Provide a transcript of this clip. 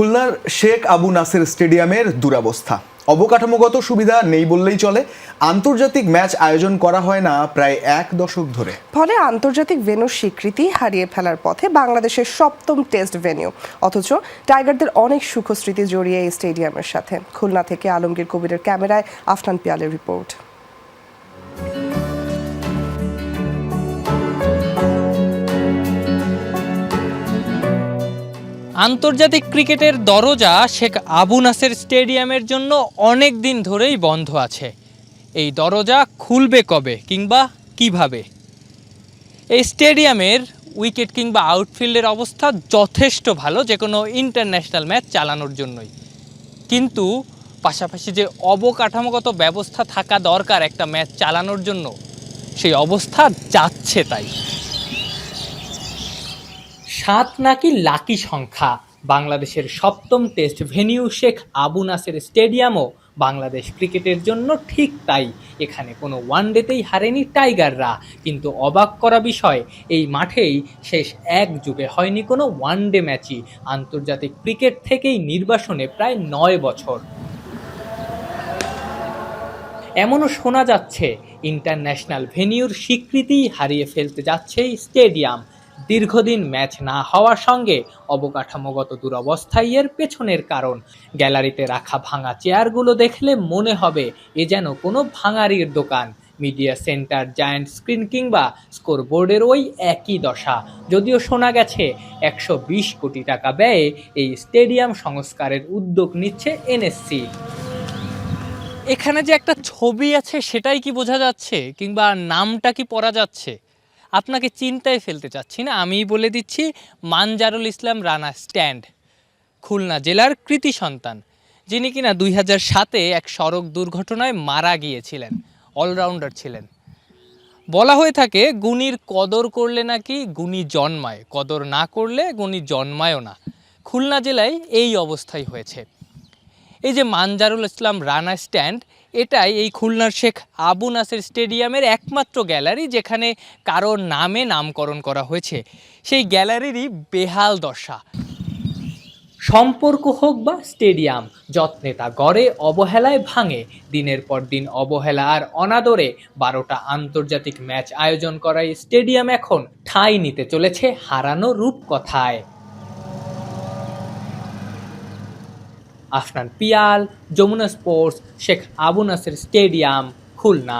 খুলনার শেখ আবু নাসের স্টেডিয়ামের দুরবস্থা। অবকাঠামোগত সুবিধা নেই বললেই চলে। আন্তর্জাতিক ম্যাচ আয়োজন করা হয় না প্রায় এক দশক ধরে। ফলে আন্তর্জাতিক ভেন্যুর স্বীকৃতি হারিয়ে ফেলার পথে বাংলাদেশের সপ্তম টেস্ট ভেন্যু। অথচ টাইগারদের অনেক সুখস্মৃতি জড়িয়ে এই স্টেডিয়ামের সাথে। খুলনা থেকে আলমগীর কবিরের ক্যামেরায় আফনান পিয়ালের রিপোর্ট। আন্তর্জাতিক ক্রিকেটের দরজা শেখ আবু নাসের স্টেডিয়ামের জন্য অনেক দিন ধরেই বন্ধ আছে। এই দরজা খুলবে কবে কিংবা কীভাবে? এই স্টেডিয়ামের উইকেট কিংবা আউটফিল্ডের অবস্থা যথেষ্ট ভালো যে কোনো ইন্টারন্যাশনাল ম্যাচ চালানোর জন্যই। কিন্তু পাশাপাশি যে অবকাঠামোগত ব্যবস্থা থাকা দরকার একটা ম্যাচ চালানোর জন্য, সেই অবস্থা যাচ্ছে তাই। সাত নাকি লাকি সংখ্যা? বাংলাদেশের সপ্তম টেস্ট ভেনিউ শেখ আবু নাসের স্টেডিয়ামও বাংলাদেশ ক্রিকেটের জন্য ঠিক তাই। এখানে কোনো ওয়ানডেতেই হারেনি টাইগাররা। কিন্তু অবাক করা বিষয়, এই মাঠেই শেষ এক যুগে হয়নি কোনো ওয়ানডে ম্যাচই আন্তর্জাতিক ক্রিকেট থেকেই নির্বাসনে প্রায় নয় বছর। এমনও শোনা যাচ্ছে ইন্টারন্যাশনাল ভেনিউর স্বীকৃতিই হারিয়ে ফেলতে যাচ্ছে স্টেডিয়াম। দীর্ঘদিন ম্যাচ না হওয়ার সঙ্গে অবকাঠামোগত দুরবস্থাই এর পেছনের কারণ। গ্যালারিতে রাখা ভাঙা চেয়ারগুলো দেখলে মনে হবে এ যেন কোনো ভাঙারির দোকান। মিডিয়া সেন্টার, জায়ান্ট স্ক্রিন কিংবা স্কোরবোর্ডের ওই একই দশা। যদিও শোনা গেছে, একশো বিশ কোটি টাকা ব্যয়ে এই স্টেডিয়াম সংস্কারের উদ্যোগ নিচ্ছে এনএসসি। এখানে যে একটা ছবি আছে সেটাই কি বোঝা যাচ্ছে? কিংবা নামটা কি পড়া যাচ্ছে? আপনাকে চিন্তায় ফেলতে চাচ্ছি না। আমিই বলে দিচ্ছি, মানজারুল ইসলাম রানা স্ট্যান্ড, খুলনা জেলার কৃতি সন্তান, যিনি কিনা দুই হাজার সাতে এক সড়ক দুর্ঘটনায় মারা গিয়েছিলেন, অলরাউন্ডার ছিলেন। বলা হয়ে থাকে, গুণীর কদর করলে নাকি গুণী জন্মায়, কদর না করলে গুণী জন্মায়ও না। খুলনা জেলায় এই অবস্থাই হয়েছে। এই যে মানজারুল ইসলাম রানা স্ট্যান্ড, এটাই এই খুলনার শেখ আবু নাসের স্টেডিয়ামের একমাত্র গ্যালারি যেখানে কারোর নামে নামকরণ করা হয়েছে। সেই গ্যালারিরই বেহাল দশা। সম্পর্ক হোক বা স্টেডিয়াম, যত্নে তা গড়ে, অবহেলায় ভাঙে, দিনের পর দিন অবহেলা আর অনাদরে বারোটা আন্তর্জাতিক ম্যাচ আয়োজন করায় স্টেডিয়াম এখন ঠাঁই নিতে চলেছে হারানো রূপকথায়। Afnan Piyal Jamuna sports Sheikh Abu Naser stadium Khulna.